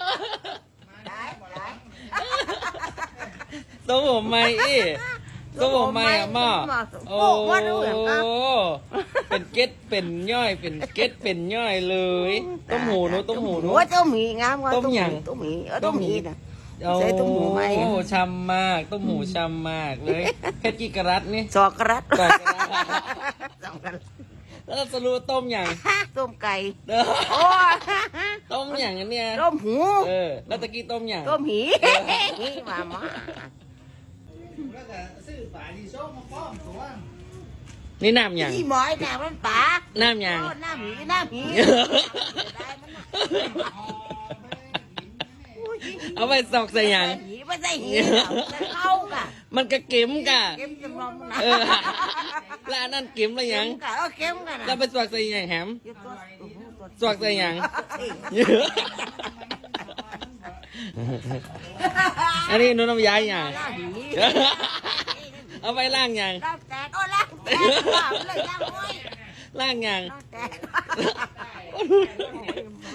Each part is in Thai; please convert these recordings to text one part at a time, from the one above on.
ต้ได้ตัวผมไม่อีตัวผมไม่อะหม้อโอ้เป็นเก็ดเป็นย่อยเป็นเก็ดเป็นย่อยเลยต้มหูนู้ต้มหูนู้ต้มหมีงามว่ะต้มหยังต้มหมีเออต้มหมีนะโอ้โหช้ำมากต้มหูช้ำมากเลยเพชรกิกรัตนี่จองกรัตสองกรัต แล้วเราจะรู้ต้มอย่างต้มไก่เด้อโอ้ต้มอย่างอันเนี้ยต้มหูเออแล้วตะกี้ต้มอย่างต้มหีมามาแล้วก็ซื้อฝาดีส้มมาป้อมตัวนี่น้ำอย่างพี่หมอยแหนมมันปากน้ำอย่างโอ้หน้าหมีหน้าหมีได้มันน่ะเอาไปสอกใส่อย่างหี ไม่ใช่หีหรอกมันเข้าก่ะมันก็เก็มกะเก็มจำลองมันนะเออแล้วอันนั่นเก็มแล้วยังเก็มกะเออเก็มกันนะแล้วไปสอกใส่อย่างแหมเดี๋ยวตัวโอ้โหตัวสอกใส่อย่างอันนี้นุ่นน้ำยาอย่างหน้าหมีเอาไปล่างอย่างล่างแตกโอ้ล่างแตกว่าเลยล่างโวยล่างอย่างล่างแตก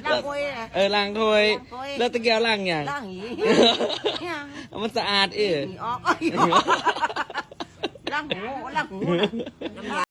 ล่างโวยนะเออล้างถ้วยล้างถ้วยแล้วตะเกียบล้างอย่างล่างหีเนี่ยเอามันสะอาดเออหีออกเอ้ยล่างหูล่างหูนะ